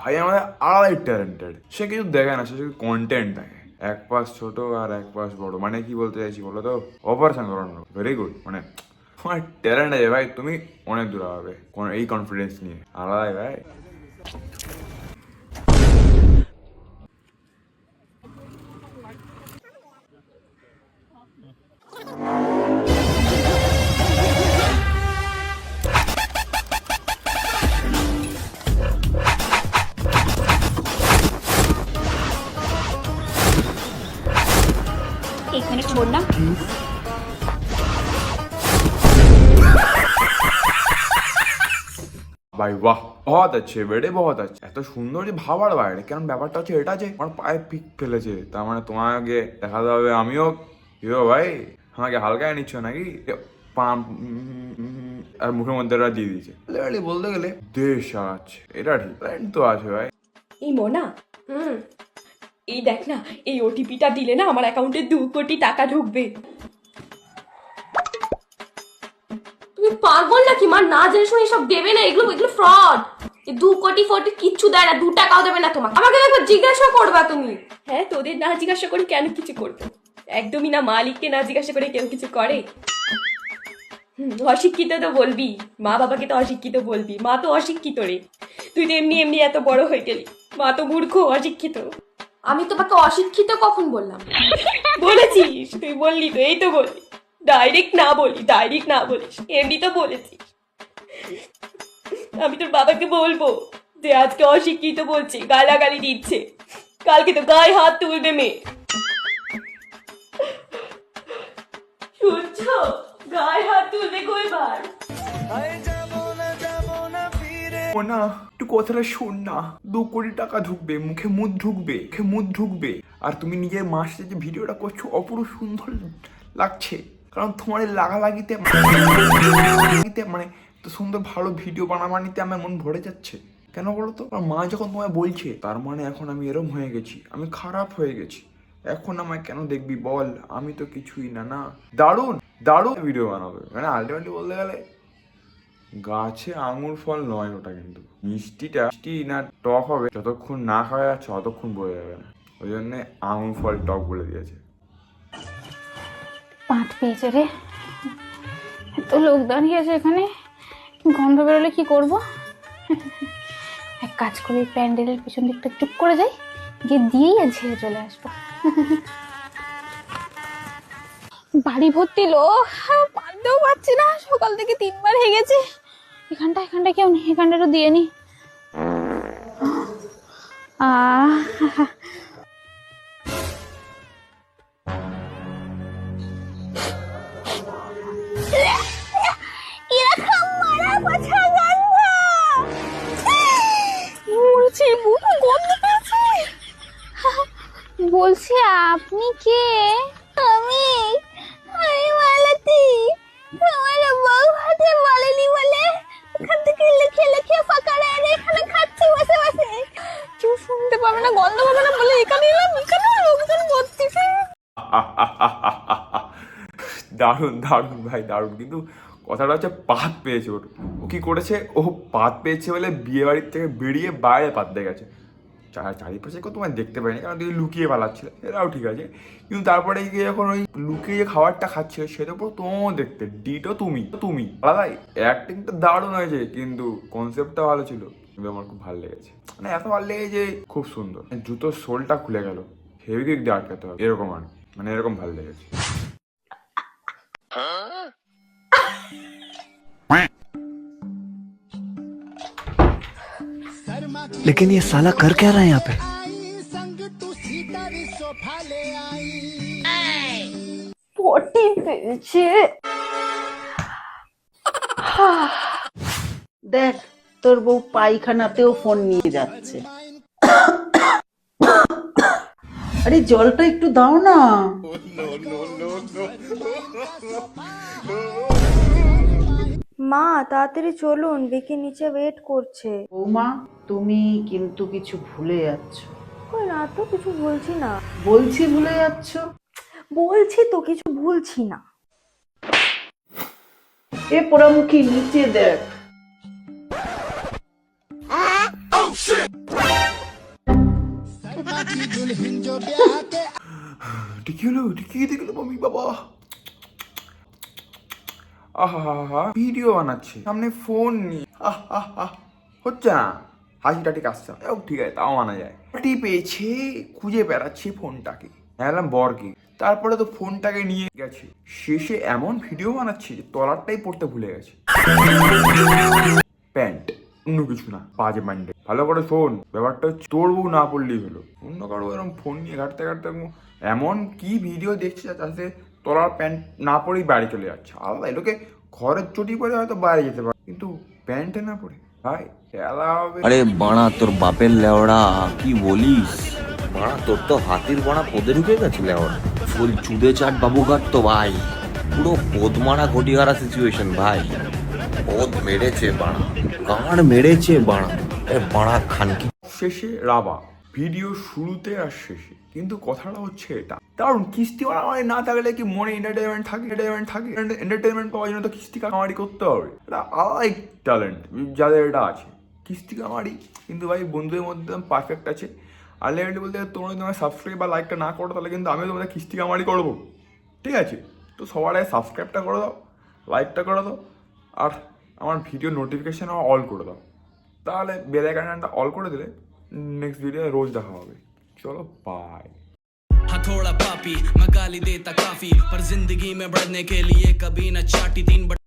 ভাই, আমাদের আলাদাই ট্যালেন্টেড সে কিছু দেখে না, সে শুধু কন্টেন্ট দেখে। এক পাশ ছোট আর এক পাশ বড়। মানে কি বলতে চাইছি বলো তো? অপারেশন করানো ভেরি গুড মানে তোমার ট্যালেন্ট আছে। ভাই, তুমি অনেক দূর হবে এই কনফিডেন্স নিয়ে। আলাদাই ভাই। ভাই, বাহ, বহুত আছে বেড়ে বহুত আছে এত সুন্দর যে ভাবার বাইরে কারণ ব্যাপারটা হচ্ছে এটা যে আমার পায়ে পিক ফেলেছে, তার মানে তোমাকে দেখাতে হবে আমিও। হিরো ভাই, আমাকে হালকায় নিচ্ছ নাকি? পাম আর মুখের মধ্যে দিয়ে দিয়েছে। Literally বলতে গেলে দেশ আছে এটা ঠিক। তো আছে ভাই। এই মোনা, হুম, এই দেখ না, এই ওটিপিটা দিলে না আমার অ্যাকাউন্টে দু কোটি টাকা ঢুকবে। তুমি পাগল নাকি? মা না জেনে শুনে সব দেবে না। এগুলো এগুলো ফ্রড দু কোটি ফোটি কিচ্ছু দেয় না দু টাকাও দেবে না তোমাকে। আমাকে একবার জিজ্ঞাসা করবা তুমি। হ্যাঁ তোদের না জিজ্ঞাসা করে কেন কিছু করব? একদমই না মালিককে না জিজ্ঞাসা করে কেউ কিছু করে? অশিক্ষিত তো বলবি। মা বাবাকে তো অশিক্ষিত বলবি। মা তো অশিক্ষিত রে। তুই তো এমনি এমনি এত বড় হয়ে গেলি। মা তো মূর্খ অশিক্ষিত। আমি তোমাকে অশিক্ষিত কখন বললাম? বলেছিস তুই বললি তো এই তো বললি। ডাইরেক্ট না বলি ডাইরেক্ট না বলিস। এমনি তো বলেছিস আমি তোর বাবাকে বলব যে আজকে অশিক্ষিত বলছে, গালাগালি দিচ্ছে। কালকে তো গায়ে হাত তুলবে মেয়ে। শুনছো? গায়ে হাত তুলবে কইবার ও না, একটু কথাটা শোন না। দু কোটি টাকা ঢুকবে, মুখে মুখ ঢুকবে, মুখে মুখ ঢুকবে। আর তুমি নিজের মার যে ভিডিওটা করছ অপরূপ সুন্দর লাগছে। কারণ তোমার এই লাগালাগিতে মানে তো সুন্দর ভালো ভিডিও বানাবানিতে আমার মন ভরে যাচ্ছে। কেন বলো তো আমার মা যখন তোমায় বলছে, তার মানে এখন আমি এরম হয়ে গেছি, আমি খারাপ হয়ে গেছি। এখন আমায় কেন দেখবি বল? আমি তো কিছুই না না। দারুণ! দারুণ ভিডিও বানাবে। মানে আলটিমেটলি বলতে গেলে, গাছে আঙুর ফল নয় ওটা কিন্তু। মিষ্টিটা, মিষ্টি না টক হবে, যতক্ষণ না খাওয়া যাচ্ছে, ততক্ষণ বোঝা যাবে না। ওই জন্য আঙুর ফল টক বলে দিয়েছে। পাঁচ পেয়েছে রে। এত লোক দাঁড়িয়ে আছে এখানে। গন্ধ বেরোলে কি করব? এক কাজ করি, প্যান্ডেলের পিছন দিকটা চুপ করে যাই, গিয়ে দিয়েই আর ঝেড়ে চলে আসব। বাড়ি ভর্তি লোক। পারতেও পারছি না। সকাল থেকে তিনবার হয়ে গেছে এখানটা এখানটা কেউ নেই এখানটা একটু দিয়ে নি। আহ আপনি কে? আমি? আমি মালতী। তোমার বউ হাতে বলেনি বলে ওখান থেকে লিখে লিখে এখানে খাচ্ছি বসে বসে। কেউ শুনতে পাবে না, গন্ধ পাবে না বলে এখানে এলাম, এখানে লোকজন ভর্তি দারুণ দারুণ ভাই, দারুণ। কিন্তু কথাটা হচ্ছে পাত পেয়েছে ওর। ও কি করেছে? ও পাত পেয়েছে বলে বিয়ে বাড়ির থেকে বেরিয়ে বাইরে পাততে গেছে। চা- চারিপাশে কেউ তোমায় দেখতে পাইনি কারণ তুই লুকিয়ে পালাচ্ছিল। এটাও ঠিক আছে। কিন্তু তারপরে গিয়ে যখন ওই লুকিয়ে খাবারটা খাচ্ছিল সেটা পুরো তোমাও দেখতে। ডিটও তুমি তুমি। আলাদাই অ্যাক্টিংটা দারুণ হয়েছে, কিন্তু কনসেপ্টটা ভালো ছিল। কিন্তু আমার খুব ভালো লেগেছে। মানে এত ভালো লেগেছে খুব সুন্দর। জুতোর সোলটা খুলে গেল। হেভি কিক দিয়ে আটকাতে হবে। এরকম আর মানে এরকম ভালো লেগেছে। लेकिन ये साला कर क्या रहा है यहाँ पे পটি পেয়েছে দেখ তোর বউ পায়খানাতেও ফোন নিয়ে যাচ্ছে আরে জলটা একটু দাও না মা তাড়াতাড়ি চলুন বিকি নিচে ওয়েট করছে বৌমা তুমি কিন্তু কিছু ভুলে যাচ্ছ। কই না তো কিছু বলছি না। বলছি ভুলে যাচ্ছ? বলছি তো কিছু ভুলছি না। এ পোড়ামুখী নিচে দেখ। কি হলো কি দেখল মামি বাবা। আহা ভিডিও বানাচ্ছে। সামনে ফোন নিয়ে। আহ আহ আহ হচ্ছে না? হাসি টাটি আসছে ও ঠিক আছে, তাও মানা যায়। পার্টি পেয়েছে, খুঁজে বেড়াচ্ছে ফোনটাকে। এলাম বরকে তারপরে তো ফোনটাকে নিয়ে গেছে। শেষে এমন ভিডিও বানাচ্ছে যে তলারটাই পড়তে ভুলে গেছে। প্যান্ট, অন্য কিছু না, বাজে প্যান্টে ভালো করে শোন, ব্যাপারটা বউ না পড়লেই হলো। অন্য কারও এরকম ফোন নিয়ে ঘাটতে ঘাটতে এমন কি ভিডিও দেখছে যাতে তলার প্যান্ট না পরেই বাড়ি চলে যাচ্ছে। আলাদা এলোকে ঘরের চটি পরে হয়তো বাইরে যেতে পারে, কিন্তু প্যান্টে না পরে ভাই খেলা হবে। আরে বাড়া তোর বাপের লেওড়া কি বলিস? বাড়া তোর তো হাতির বাড়া পদে ঢুকে গেছে লেওড়া। ফুল চুদে চাট বাবুঘাট তো ভাই। পুরো পদ মারা ঘটিহারা সিচুয়েশন ভাই। পদ মেরেছে বাড়া। গাঁড় মেরেছে বাড়া? এ বাড়া খানকি। শেষে রাবা। ভিডিও শুরুতে আর শেষে। কিন্তু কথাটা হচ্ছে এটা। কারণ কিস্তি মারামারি না থাকলে কি মনে এন্টারটেনমেন্ট থাকে? এন্টারটেনমেন্ট থাকে? এন্টারটেনমেন্ট পাওয়ার জন্য তো কিস্তি কামারি করতে হবে। এটা আলাদাই ট্যালেন্ট যাদের এটা আছে। কিস্তি কামারি, কিন্তু ভাই বন্ধুদের মধ্যে পারফেক্ট আছে। আলটিমেটলি বলতে তোমরা যদি সাবস্ক্রাইব বা লাইকটা না করো, তাহলে কিন্তু আমিও তোমাদের কিস্তি কামারি করব। ঠিক আছে? তো সবার আগে সাবস্ক্রাইবটা করে দাও লাইকটা করে দাও, আর আমার ভিডিও নোটিফিকেশান অল করে দাও। তাহলে বেল আইকনটা অল করে দিলে नेक्स्ट वीडियो रोज दिखाओगे। चलो बाय हाँ थोड़ा पापी, मैं गाली देता काफ़ी, पर ज़िंदगी में बढ़ने के लिए कभी न चाटी तीन